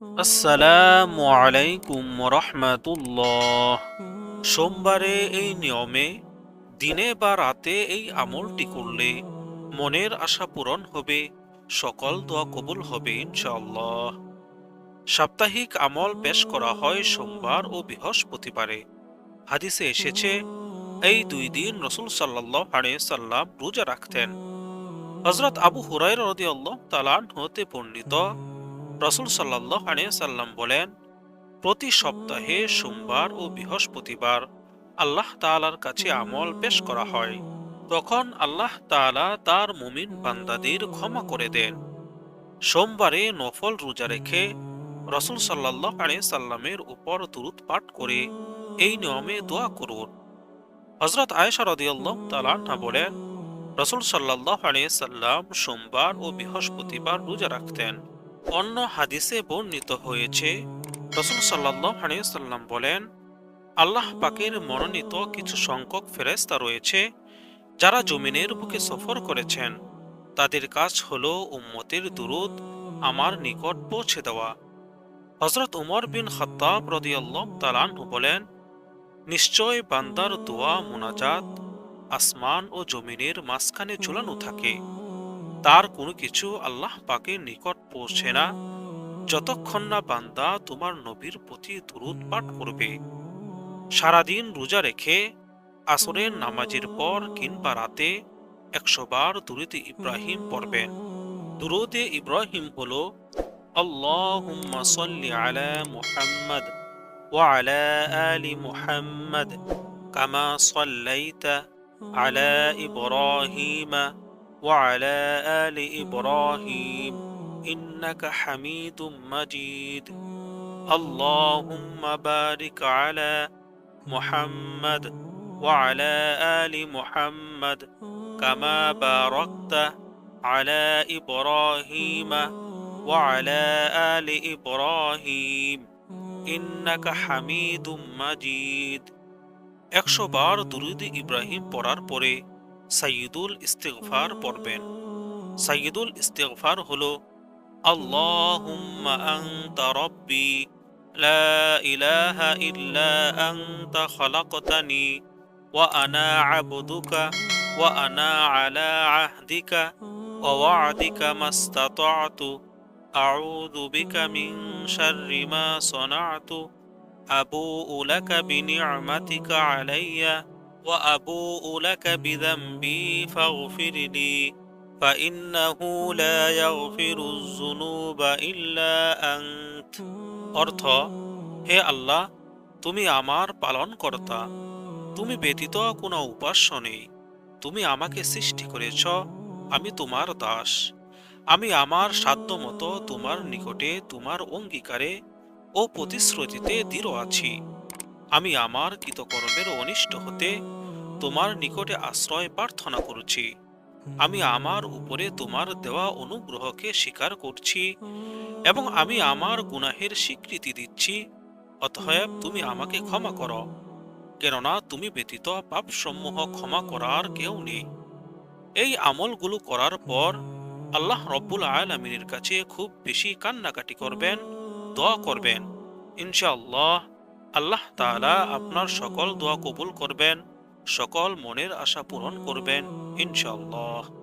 আসসালামু আলাইকুম রহমাতুল্লাহ সোমবারে এই নিয়মে দিনে বা রাতে এই আমলটি করলে মনের আশা পূরণ হবে, সকল দোয়া কবুল হবে ইনশাআল্লাহ। সাপ্তাহিক আমল পেশ করা হয় সোমবার ও বৃহস্পতিবারে। হাদিসে এসেছে, এই দুই দিন রসুল সাল্লাহ সাল্লাম রোজা রাখতেন। হজরত আবু হুরাইর রদিয়াল্লাহ তালান হতে বর্ণিত রসুল সাল্লাহ সাল্লাম বলেন, প্রতি সপ্তাহে সোমবার ও বৃহস্পতিবার আল্লাহ তালার কাছে আমল পেশ করা হয়। তখন আল্লাহ তাআলা তার মুমিন বান্দাদের ক্ষমা করে দেন। সোমবারে নফল রোজা রেখে রসুল সাল্লাহ সাল্লামের উপর দুরুদ পাঠ করে এই নিয়মে দোয়া করুন। হজরত আয়েশা রদিয়াল্লাহ তালান্না বলেন, রসুল সাল্লাহ সাল্লাম সোমবার ও বৃহস্পতিবার রোজা রাখতেন। অন্য হাদিসে বর্ণিত হয়েছে, রসুল সাল্লাম বলেন, আল্লাহ পাকের মনোনীত কিছু সংখ্যক ফেরেস্তা রয়েছে, যারা জমিনের বুকে সফর করেছেন। তাদের কাজ হল উম্মতের দুরুদ আমার নিকট পৌঁছে দেওয়া। হজরত উমর বিন খত্তাব রদিয়াল্লাহ তালানহু বলেন, নিশ্চয় বান্দার দোয়া মোনাজাত আসমান ও জমিনের মাঝখানে ঝুলানো থাকে। তার কোনো কিছু আল্লাহ পাকে নিকট পৌঁছে না। যতক্ষণ না বান্দা তোমার নবীর প্রতি দূরত পাঠ করবে। সারাদিন রোজা রেখে আসরের নামাজের পর কিংবা রাতে একশো বার দুরুদে ইব্রাহিম পড়বেন দূরতে ইব্রাহিম হল, আল্লাহুম্মা মুহাম্মদ ওয়া আলা আলি মুহাম্মদ কামা সাল্লাইতা আলা ইব্রাহিমা وعلى آل إبراهيم إنك حميد مجيد اللهم بارك على محمد وعلى آل محمد كما باركت على إبراهيم وعلى آل إبراهيم ইন্নাকা হামিদুম মাজিদ একশো বার দুরুদ ইব্রাহিম পড়ার পরে সাইয়দুল ইস্তেগফার পড়বেন সাইয়দুল ইস্তেগফার হলো আল্লাহুম্মা আনতা রব্বি লা ইলাহা ইল্লা আনতা খালাকতানি ওয়া আনা আবদুকা ওয়া আনা আলা আহদিকা ওয়া ওয়া'দিকা মাস্তাতা'তু أعوذ بك من شر ما صنعت أبوء لك بنعمتك علي وأبوء لك بذنبي فاغفر لي فإنه لا يغفر الذنوب إلا أنت অর্থ হে আল্লাহ তুমি আমার পালন কর্তা তুমি ব্যতীত কোনো উপাস্য নেই তুমি আমাকে সৃষ্টি করেছ আমি তোমার দাস আমি আমার সাধ্য মতো তোমার নিকটে তোমার অঙ্গীকারে ও প্রতিশ্রুতিতে দৃঢ় আছি আমি আমার কৃতকর্মের অনিষ্ট হতে তোমার নিকটে আশ্রয় প্রার্থনা করছি। আমি আমার উপরে তোমার দেওয়া অনুগ্রহকে স্বীকার করছি এবং আমি আমার গুনাহের স্বীকৃতি দিচ্ছি। অতএব তুমি আমাকে ক্ষমা করো, কেননা তুমি ব্যতীত পাপসমূহ ক্ষমা করার কেউ নেই। এই আমলগুলো করার পর আল্লাহ রব্বুল আলমিনের কাছে খুব বেশি কান্নাকাটি করবেন, দোয়া করবেন। ইনশাআল্লাহ আল্লাহ তালা আপনার সকল দোয়া কবুল করবেন সকল মনের আশা পূরণ করবেন ইনশাআল্লাহ।